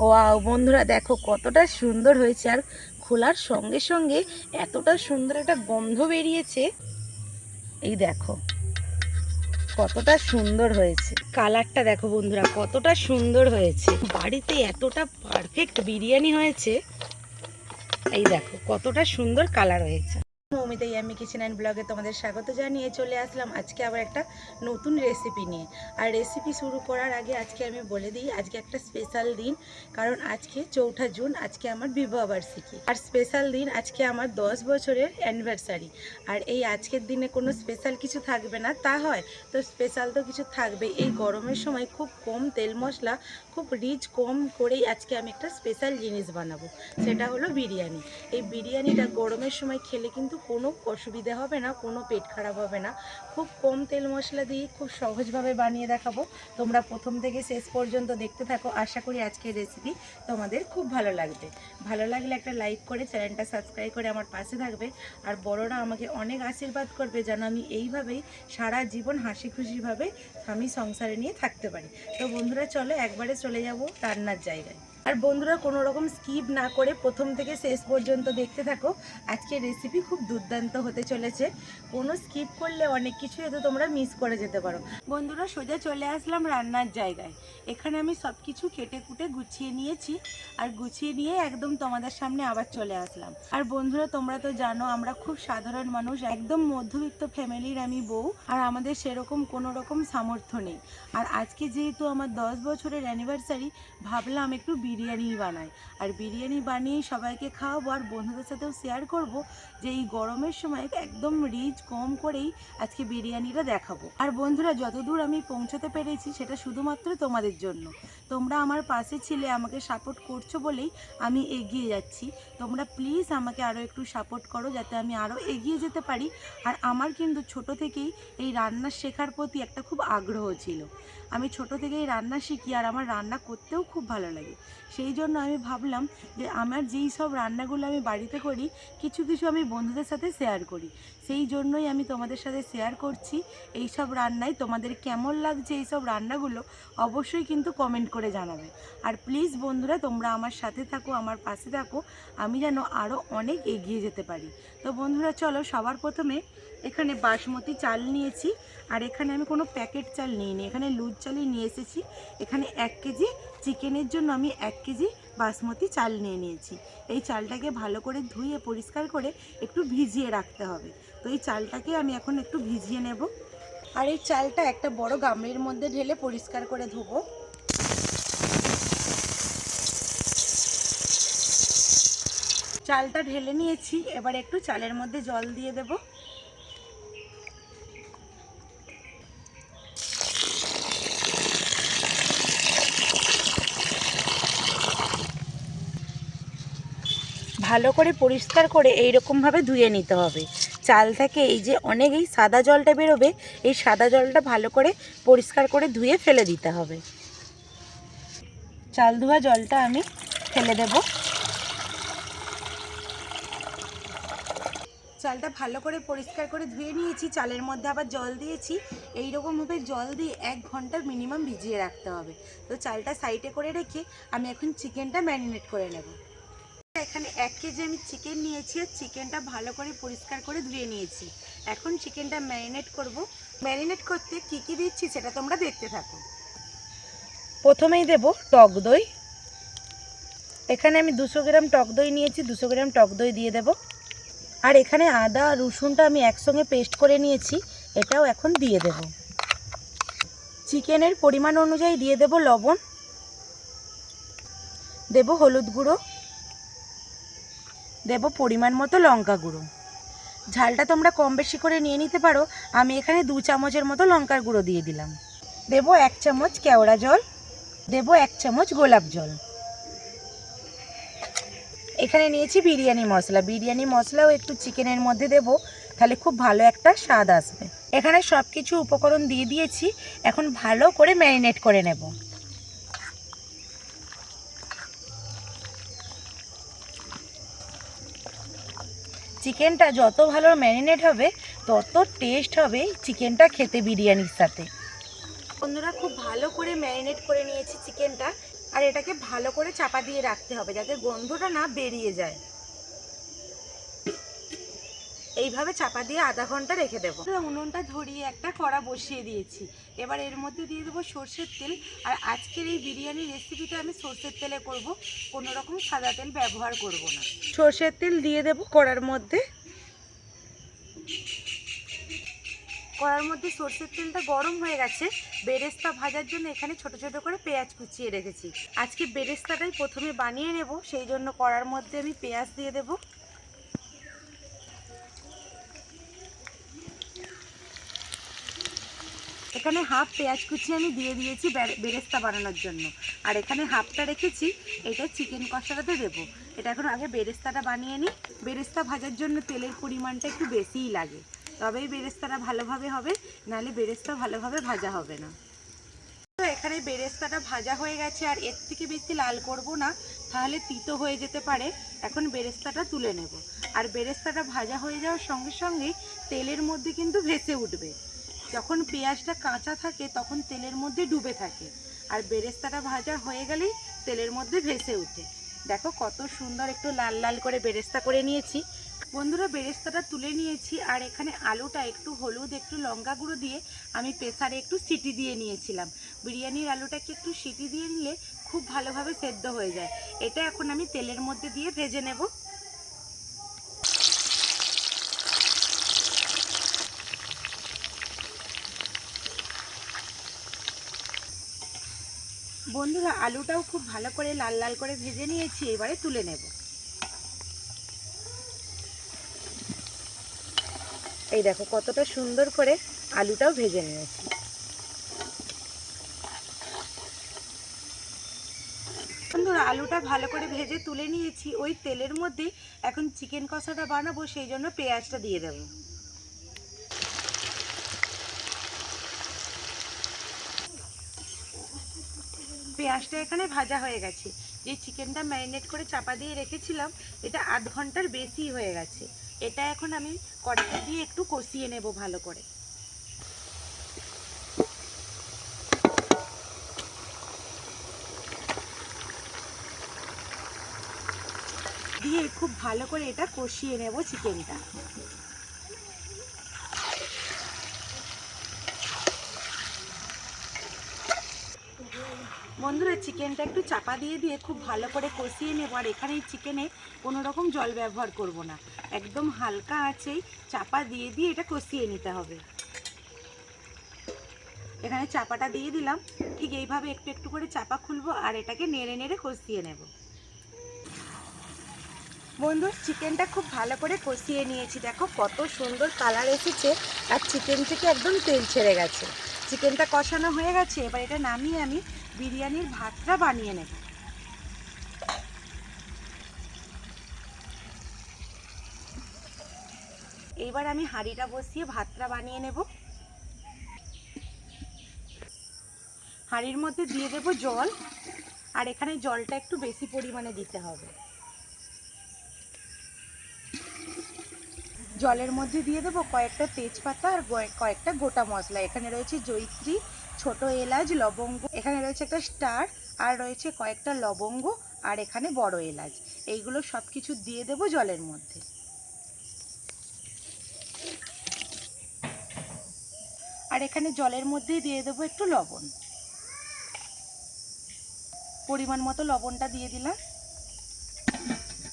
Wow, বন্ধুরা দেখো কতটা সুন্দর হয়েছে আর খোলার সঙ্গে সঙ্গে এতটা সুন্দর একটা গন্ধ বেরিয়েছে। এই দেখো, কতটা সুন্দর হয়েছে। কালারটা দেখো বন্ধুরা, কতটা সুন্দর হয়েছে। বাড়িতে এতটা পারফেক্ট বিরিয়ানি হয়েছে। এই দেখো, কতটা সুন্দর কালার হয়েছে। মৌমিতা ইয়ামি কিচেন অ্যান্ড ব্লগে তোমাদের স্বাগত জানিয়ে চলে আসলাম। আজকে আবার একটা নতুন রেসিপি নিয়ে। আর রেসিপি শুরু করার আগে আজকে আমি বলে দিই, আজকে একটা স্পেশাল দিন, কারণ আজকে চৌঠা জুন, আজকে আমার বিবাহবার্ষিকী আর স্পেশাল দিন আজকে আমার দশ বছরের অ্যানিভার্সারি আর এই আজকের দিনে কোনো স্পেশাল কিছু থাকবে না, তা হয়। তো স্পেশাল তো কিছু থাকবে। এই গরমের সময় খুব কম তেল মশলা, খুব রিচ কম করেই আজকে আমি একটা স্পেশাল জিনিস বানাবো। সেটা হলো বিরিয়ানি। এই বিরিয়ানিটা গরমের সময় খেলে কিন্তু কোনো অসুবিধা হবে না, কোনো পেট খারাপ হবে না। খুব কম তেল মশলা দিয়ে খুব সহজভাবে বানিয়ে দেখাবো। তোমরা প্রথম থেকে শেষ পর্যন্ত দেখতে থাকো। আশা করি আজকের রেসিপি তোমাদের খুব ভালো লাগবে। ভালো লাগলে একটা লাইক করে চ্যানেলটা সাবস্ক্রাইব করে আমার পাশে থাকবে। আর বড়রা আমাকে অনেক আশীর্বাদ করবে যেন আমি এইভাবেই সারা জীবন হাসি খুশিভাবে স্বামী সংসারে নিয়ে থাকতে পারি। তো বন্ধুরা, চলো একবারে চলে যাব রান্নার জায়গায়। আর বন্ধুরা কোনো রকম স্কিপ না করে প্রথম থেকে শেষ পর্যন্ত দেখতে থাকো। আজকে রেসিপি খুব দুর্দান্ত হতে চলেছে। কোনো স্কিপ করলে অনেক কিছু হয়তো তোমরা মিস করে যেতে পারো। বন্ধুরা, সোজা চলে আসলাম রান্নার জায়গায়। এখানে আমি সব কিছু কেটে কুটে গুছিয়ে নিয়েছি আর গুছিয়ে নিয়ে একদম তোমাদের সামনে আবার চলে আসলাম। আর বন্ধুরা, তোমরা তো জানো, আমরা খুব সাধারণ মানুষ, একদম মধ্যবিত্ত ফ্যামিলির আমি বউ, আর আমাদের সেরকম কোনো রকম সামর্থ্য নেই। আর আজকে যেহেতু আমার দশ বছরের অ্যানিভার্সারি ভাবলাম একটু বিরিয়ানি বানাই। আর বিরিয়ানি বানিয়ে সবাইকে খাওয়াবো আর বন্ধুদের সাথেও শেয়ার করব যে এই গরমের সময় একদম রিচ কম করেই আজকে বিরিয়ানিটা দেখাবো। আর বন্ধুরা, যতদূর আমি পৌঁছাতে পেরেছি সেটা শুধুমাত্র তোমাদের জন্য। তোমরা আমার পাশে ছিলে, আমাকে সাপোর্ট করছ বলেই আমি এগিয়ে যাচ্ছি। তোমরা প্লিজ আমাকে আরও একটু সাপোর্ট করো যাতে আমি আরও এগিয়ে যেতে পারি। আর আমার কিন্তু ছোট থেকেই এই রান্না শেখার প্রতি একটা খুব আগ্রহ ছিল। আমি ছোট থেকেই রান্না শিখি আর আমার রান্না করতেও খুব ভালো লাগে। সেই জন্য আমি ভাবলাম যে আমার যেই সব রান্নাগুলো আমি বাড়িতে করি, কিছু কিছু আমি বন্ধুদের সাথে শেয়ার করি। সেই জন্যই আমি তোমাদের সাথে শেয়ার করছি এই সব রান্নায় তোমাদের কেমন লাগছে এই সব রান্নাগুলো অবশ্যই কিন্তু কমেন্ট করে জানাবে। আর প্লিজ বন্ধুরা তোমরা আমার সাথে থাকো, আমার পাশে থাকো, আমি যেন আরও অনেক এগিয়ে যেতে পারি। তো বন্ধুরা, চলো সবার প্রথমে এখানে বাসমতি চাল নিয়েছি, আর এখানে আমি কোনো প্যাকেট চাল নিইনি। এখানে লুজ চালই নিয়ে এসেছি। এখানে এক কেজি চিকেনের জন্য আমি এক কেজি বাসমতি চাল নিয়ে নিয়েছি। এই চালটাকে ভালো করে ধুয়ে পরিষ্কার করে একটু ভিজিয়ে রাখতে হবে। তো এই চালটাকে আমি এখন একটু ভিজিয়ে নেব। আর এই চালটা একটা বড় গামলির মধ্যে ঢেলে পরিষ্কার করে ধোবো। চালটা ঢেলে নিয়েছি। এবার একটু চালের মধ্যে জল দিয়ে দেব। ভালো করে পরিষ্কার করে এই ভাবে ধুয়ে নিতে হবে। চাল থেকে এই যে অনেক এই সাদা জলটা বেরোবে, এই সাদা জলটা ভালো করে পরিষ্কার করে ধুয়ে ফেলে দিতে হবে। চাল ধোয়া জলটা আমি ফেলে দেবো। চালটা ভালো করে পরিষ্কার করে ধুয়ে নিয়েছি, চালের মধ্যে আবার জল দিয়েছি। এই রকমভাবে জল দিয়ে এক ঘণ্টা মিনিমাম ভিজিয়ে রাখতে হবে। তো চালটা সাইডে করে রেখে আমি এখন চিকেনটা ম্যারিনেট করে নেব। এখানে এক কেজি আমি চিকেন নিয়েছি আর চিকেনটা ভালো করে পরিষ্কার করে ধুয়ে নিয়েছি। এখন চিকেনটা ম্যারিনেট করব। ম্যারিনেট করতে কি কি দিচ্ছি সেটা তোমরা দেখতে থাকো। প্রথমেই দেব টক দই। এখানে আমি দুশো গ্রাম টক দই নিয়েছি, দুশো গ্রাম টক দই দিয়ে দেবো। আর এখানে আদা আর রসুনটা আমি একসঙ্গে পেস্ট করে নিয়েছি, এটাও এখন দিয়ে দেব। চিকেনের পরিমাণ অনুযায়ী দিয়ে দেব লবণ, দেব হলুদ গুঁড়ো, দেব পরিমাণ মতো লঙ্কা গুঁড়ো। ঝালটা তোমরা কম বেশি করে নিয়ে নিতে পারো, আমি এখানে দু চামচের মতো লঙ্কার গুঁড়ো দিয়ে দিলাম। দেব এক চামচ কেওড়া জল, দেব এক চামচ গোলাপ জল। এখানে নিয়েছি বিরিয়ানি মশলা। বিরিয়ানি মশলাও একটু চিকেনের মধ্যে দেব, তাহলে খুব ভালো একটা স্বাদ আসবে। এখানে সব কিছু উপকরণ দিয়ে দিয়েছি, এখন ভালো করে ম্যারিনেট করে নেব। চিকেনটা যত ভালো ম্যারিনেট হবে, তত টেস্ট হবে চিকেনটা খেতে বিরিয়ানির সাথে। বন্ধুরা, খুব ভালো করে ম্যারিনেট করে নিয়েছি চিকেনটা। আর এটাকে ভালো করে চাপা দিয়ে রাখতে হবে যাতে গন্ধটা না বেরিয়ে যায়। এইভাবে চাপা দিয়ে আধা ঘণ্টা রেখে দেবো। উনুনটা ধরিয়ে একটা কড়া বসিয়ে দিয়েছি। এবার এর মধ্যে দিয়ে দেবো সর্ষের তেল। আর আজকের এই বিরিয়ানি রেসিপিটা আমি সর্ষের তেলে করব। কোনো রকম সাদা তেল ব্যবহার করব না। সর্ষের তেল দিয়ে দেবো কড়ার মধ্যে। কড়ার মধ্যে সর্ষের তেলটা গরম হয়ে গেছে। বেরেস্তা ভাজার জন্য এখানে ছোট ছোট করে পেঁয়াজ কুচিয়ে রেখেছি। আজকে বেরেস্তাটাই প্রথমে বানিয়ে নেব, সেই জন্য কড়ার মধ্যে আমি পেঁয়াজ দিয়ে দেবো। এখানে হাফ পেঁয়াজ কুচি আমি দিয়ে দিয়েছি বেরেস্তা বানানোর জন্য। আর এখানে হাফটা রেখেছি, এটা চিকেন কষাটাতে দেবো। এটা এখন আগে বেরেস্তাটা বানিয়ে নিই। বেরেস্তা ভাজার জন্য তেলের পরিমাণটা একটু বেশিই লাগে। তবেই বেরেস্তাটা ভালোভাবে হবে, নাহলে বেরেস্তা ভালোভাবে ভাজা হবে না। তো এখানে বেরেস্তাটা ভাজা হয়ে গেছে, আর এর থেকে বেশি লাল করব না, তাহলে তিতো হয়ে যেতে পারে। এখন বেরেস্তাটা তুলে নেব। আর বেরেস্তাটা ভাজা হয়ে যাওয়ার সঙ্গে সঙ্গে তেলের মধ্যে কিন্তু ভেসে উঠবে। যখন পেঁয়াজটা কাঁচা থাকে, তখন তেলের মধ্যে ডুবে থাকে। আর বেরেস্তাটা ভাজা হয়ে গেলেই তেলের মধ্যে ভেসে ওঠে দেখো কত সুন্দর একটু লাল লাল করে বেরেস্তা করে নিয়েছি। বন্ধুরা বেরেস্তাটা তুলে নিয়েছি আর এখানে আলুটা একটু হলুদ, একটু লঙ্কা গুঁড়ো দিয়ে আমি প্রেসারে একটু সিটি দিয়ে নিয়েছিলাম। বিরিয়ানির আলুটাকে একটু সিটি দিয়ে নিলে খুব ভালোভাবে সেদ্ধ হয়ে যায়। এটা এখন আমি তেলের মধ্যে দিয়ে ভেজে নেব। বন্ধুরা, আলুটাও খুব ভালো করে লাল লাল করে ভেজে নিয়েছি, এবারে তুলে নেব। এই দেখো কতটা সুন্দর করে আলুটাও ভেজে নিয়েছি। বন্ধুরা, আলুটা ভালো করে ভেজে তুলে নিয়েছি। ওই তেলের মধ্যে এখন চিকেন কষাটা বানাবো, সেই জন্য পেঁয়াজটা দিয়ে দেবো। পেঁয়াজটা এখানে ভাজা হয়ে গেছে। যে চিকেনটা ম্যারিনেট করে চাপা দিয়ে রেখেছিলাম, এটা আধ ঘণ্টার বেশি হয়ে গেছে। এটা এখন আমি কড়াইতে দিয়ে একটু কষিয়ে নেব ভালো করে। দিয়ে খুব ভালো করে এটা কষিয়ে নেব চিকেনটা। বন্ধুরা, চিকেনটা একটু চাপা দিয়ে দিয়ে খুব ভালো করে কষিয়ে নেব, আর এখানে চিকেনে কোনো রকম জল ব্যবহার করব না। একদম হালকা আছেই চাপা দিয়ে দিয়ে এটা কষিয়ে নিতে হবে। এখানে চাপাটা দিয়ে দিলাম, ঠিক এইভাবে একটু একটু করে চাপা খুলবো আর এটাকে নেড়ে নেড়ে কষিয়ে নেব। বন্ধু, চিকেনটা খুব ভালো করে কষিয়ে নিয়েছি। দেখো কত সুন্দর কালার এসেছে আর চিকেন থেকে একদম তেল ছেড়ে গেছে। চিকেনটা কষানো হয়ে গেছে, এবার এটা নামিয়ে আমি বিরিয়ানির ভাতটা বানিয়ে নেব। এইবার আমি হাঁড়িটা বসিয়ে ভাতটা বানিয়ে নেব। হাঁড়ির মধ্যে দিয়ে দেব জল, আর এখানে জলটা একটু বেশি পরিমাণে দিতে হবে। জলের মধ্যে দিয়ে দেবো কয়েকটা তেজপাতা আর কয়েকটা গোটা মশলা। এখানে রয়েছে জৈত্রী, ছোট এলাচ, লবঙ্গ, এখানে রয়েছে একটা স্টার, আর রয়েছে কয়েকটা লবঙ্গ, আর এখানে বড় এলাচ। এইগুলো সব কিছু দিয়ে দেবো জলের মধ্যে। আর এখানে জলের মধ্যেই দিয়ে দেবো একটু লবণ। পরিমাণ মতো লবণটা দিয়ে দিলাম।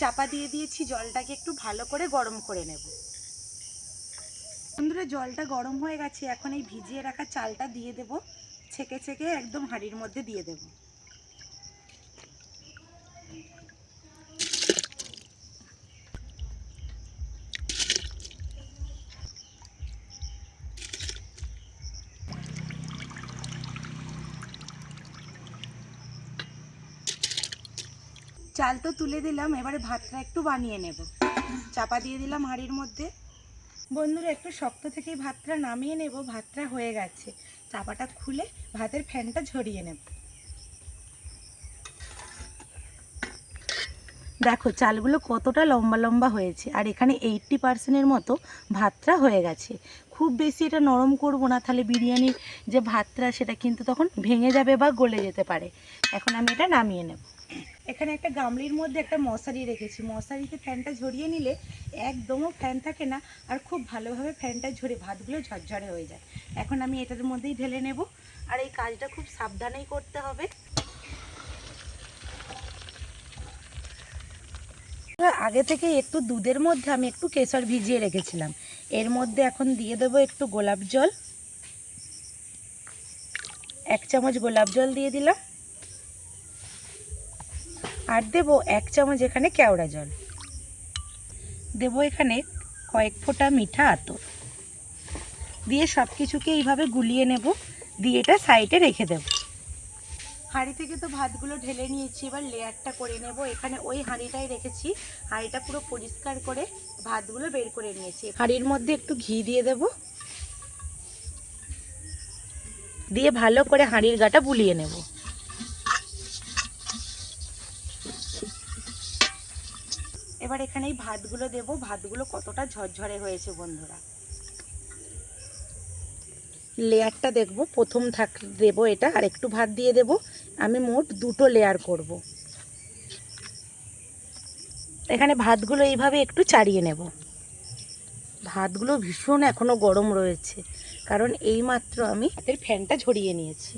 চাপা দিয়ে দিয়েছি জলটাকে একটু ভালো করে গরম করে নেব। বন্ধুরা, জলটা গরম হয়ে গেছে। এখন এই ভিজিয়ে রাখা চালটা দিয়ে দেব। ছেঁকে ছেঁকে একদম হাঁড়ির মধ্যে দিয়ে দেব। চাল তো তুলে দিলাম, এবারে ভাতটা একটু বানিয়ে নেব। চাপা দিয়ে দিলাম হাঁড়ির মধ্যে। বন্ধুরা, একটু শক্ত থেকেই ভাতটা নামিয়ে নেব, ভাতটা হয়ে গেছে। চাপাটা খুলে ভাতের ফ্যানটা ঝরিয়ে নেব। দেখো, চালগুলো কতটা লম্বা লম্বা হয়েছে, আর এখানে এইটটি পার্সেন্টের মতো ভাতটা হয়ে গেছে। খুব বেশি এটা নরম করব না, তাহলে বিরিয়ানির যে ভাতটা, সেটা কিন্তু তখন ভেঙে যাবে বা গলে যেতে পারে। এখন আমি এটা নামিয়ে নেব। এখানে একটা গামলির মধ্যে একটা মশারি রেখেছি। মশারিতে ফ্যানটা ঝরিয়ে নিলে একদমও ফ্যান থাকে না আর খুব ভালোভাবে ফ্যানটা ঝরে ভাতগুলো ঝরঝরে হয়ে যায়। এখন আমি এটার মধ্যেই ঢেলে নেব। আর এই কাজটা খুব সাবধানেই করতে হবে। আগে থেকে একটু দুধের মধ্যে আমি একটু কেশর ভিজিয়ে রেখেছিলাম। এর মধ্যে এখন দিয়ে দেবো একটু গোলাপ জল। এক চামচ গোলাপ জল দিয়ে দিলাম। আর দেবো এক চামচ এখানে কেওড়া জল। দেবো এখানে কয়েক ফোঁটা মিঠা আতর। দিয়ে সব কিছুকে এইভাবে গুলিয়ে নেব, দিয়ে এটা সাইডে রেখে দেব। হাঁড়ি থেকে তো ভাতগুলো ঢেলে নিয়েছি, এবার লেয়ারটা করে নেব। এখানে ওই হাঁড়িটাই রেখেছি। হাঁড়িটা পুরো পরিষ্কার করে ভাতগুলো বের করে নিয়েছি। হাঁড়ির মধ্যে একটু ঘি দিয়ে দেব। দিয়ে ভালো করে হাঁড়ির গাটা বুলিয়ে নেব। এবার এখানে এই ভাতগুলো দেব। ভাতগুলো কতটা ঝরঝরে হয়েছে বন্ধুরা। লেয়ারটা দেখব, প্রথম থাক দেবো এটা, আর একটু ভাত দিয়ে দেব। আমি মোট দুটো লেয়ার করব। এখানে ভাতগুলো এইভাবে একটু চাড়িয়ে নেব। ভাতগুলো ভীষণ এখনও গরম রয়েছে, কারণ এইমাত্র আমি হাতের ফ্যানটা ঝরিয়ে নিয়েছি।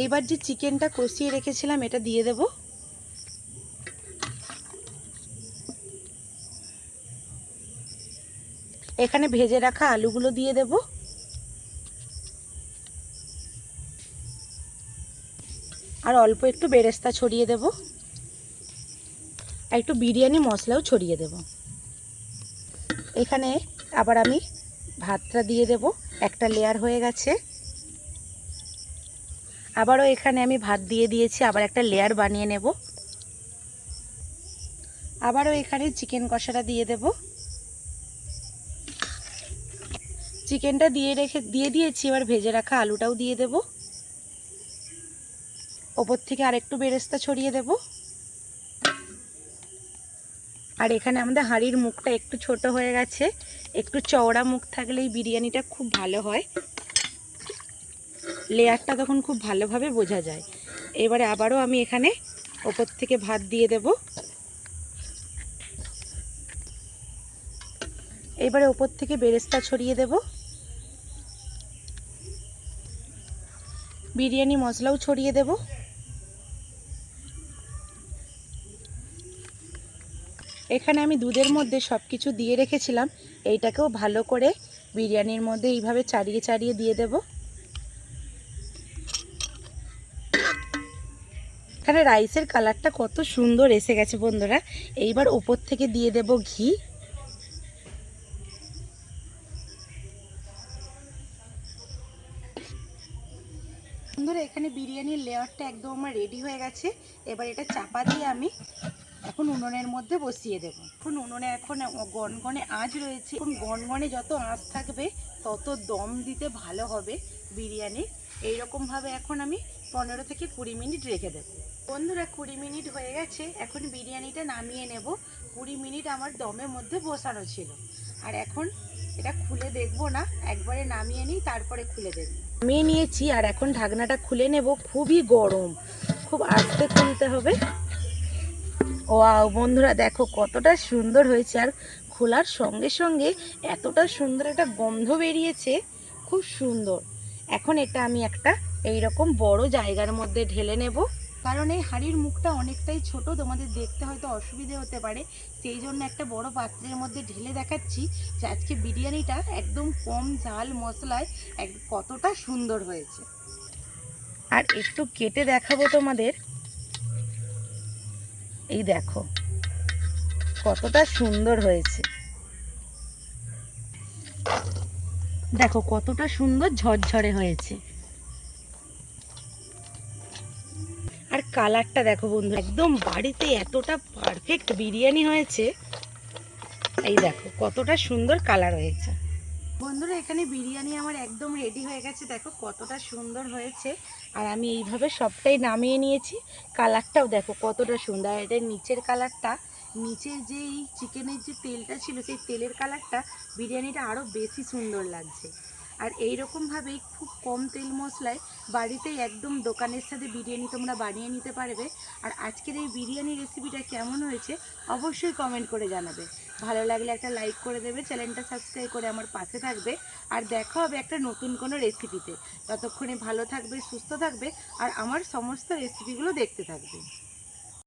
এইবার যে চিকেনটা কষিয়ে রেখেছিলাম, এটা দিয়ে দেব। এখানে ভেজে রাখা আলুগুলো দিয়ে দেবো। আর অল্প একটু বেরেস্তা ছড়িয়ে দেব। আর একটু বিরিয়ানি মশলাও ছড়িয়ে দেব। এখানে আবার আমি ভাতটা দিয়ে দেব, একটা লেয়ার হয়ে গেছে। আবারও এখানে আমি ভাত দিয়ে দিয়েছি, আবার একটা লেয়ার বানিয়ে নেব। আবারও এখানে চিকেন কষাটা দিয়ে দেব। চিকেনটা দিয়ে রেখে, দিয়ে দিয়েছি, এবার ভেজে রাখা আলুটাও দিয়ে দেবো। ওপর থেকে আর একটু বেরেস্তা ছড়িয়ে দেব। আর এখানে আমাদের হাঁড়ির মুখটা একটু ছোট হয়ে গেছে। একটু চওড়া মুখ থাকলে এই বিরিয়ানিটা খুব ভালো হয়। লেয়ারটা তখন খুব ভালোভাবে বোঝা যায়। এবারে আবারও আমি এখানে ওপর থেকে ভাত দিয়ে দেব। এবারে ওপর থেকে বেরেস্তা ছড়িয়ে দেব। বিরিয়ানি মশলাও ছড়িয়ে দেবো। এখানে আমি দুধের মধ্যে সব কিছু দিয়ে রেখেছিলাম। এইটাকেও ভালো করে বিরিয়ানির মধ্যে এইভাবে চাড়িয়ে চাড়িয়ে দিয়ে দেব। এখানে রাইসের কালারটা কত সুন্দর এসে গেছে বন্ধুরা। এইবার ওপর থেকে দিয়ে দেব ঘি। এখানে বিরিয়ানির লেয়ারটা একদম আমার রেডি হয়ে গেছে। এবার এটা চাপা দিয়ে আমি এখন উনুনের মধ্যে বসিয়ে দেব। এখন উনুনে এখন গনগনে আঁচ রয়েছে। এখন গনগনে যত আঁচ থাকবে, তত দম দিতে ভালো হবে বিরিয়ানি। এইরকমভাবে এখন আমি পনেরো থেকে কুড়ি মিনিট রেখে দেবো। বন্ধুরা, কুড়ি মিনিট হয়ে গেছে। এখন বিরিয়ানিটা নামিয়ে নেব। কুড়ি মিনিট আমার দমের মধ্যে বসানো ছিল। আর এখন এটা খুলে দেখব না। একবারে নামিয়ে নিই, তারপরে খুলে দেখব। নামিয়ে নিয়েছি আর এখন ঢাকনাটা খুলে নেব। খুবই গরম। খুব আস্তে খুলতে হবে। ও বন্ধুরা দেখো কতটা সুন্দর হয়েছে। আর খোলার সঙ্গে সঙ্গে এতটা সুন্দর একটা গন্ধ বেরিয়েছে। খুব সুন্দর। এখন এটা আমি একটা এইরকম বড় জায়গার মধ্যে ঢেলে নেব। কারণ এই হাঁড়ির মুখটা অনেকটাই ছোট, তোমাদের দেখতে হয়তো অসুবিধে হতে পারে। সেই জন্য একটা বড় পাত্রের মধ্যে ঢেলে দেখাচ্ছি যে আজকে বিরিয়ানিটা একদম কম ঝাল মশলায় এক কতটা সুন্দর হয়েছে। আর একটু কেটে দেখাবো তোমাদের। এই দেখো, কতটা সুন্দর হয়েছে। দেখো, কতটা সুন্দর ঝরঝরে হয়েছে। কালারটা দেখো বন্ধু একদম বাড়িতে এতটা পারফেক্ট বিরিয়ানি হয়েছে। এই দেখো, কতটা সুন্দর কালার হয়েছে। বন্ধুরা, এখানে বিরিয়ানি আমার একদম রেডি হয়ে গেছে। দেখো কতটা সুন্দর হয়েছে। আর আমি এইভাবে সবটাই নামিয়ে নিয়েছি। কালারটাও দেখো কতটা সুন্দর। এটার নিচের কালারটা, নিচের যে এই চিকেনের যে তেলটা ছিল, সেই তেলের কালারটা বিরিয়ানিটা আরও বেশি সুন্দর লাগছে। আর এই রকমভাবেই খুব কম তেল মশলায় বাড়িতেই একদম দোকানের সাথে বিরিয়ানি তোমরা বানিয়ে নিতে পারবে। আর আজকের এই বিরিয়ানি রেসিপিটা কেমন হয়েছে অবশ্যই কমেন্ট করে জানাবে। ভালো লাগলে একটা লাইক করে দেবে চ্যানেলটা সাবস্ক্রাইব করে আমার পাশে থাকবে। আর দেখা হবে একটা নতুন কোনো রেসিপিতে ততক্ষণে ভালো থাকবে, সুস্থ থাকবে, আর আমার সমস্ত রেসিপিগুলো দেখতে থাকবে।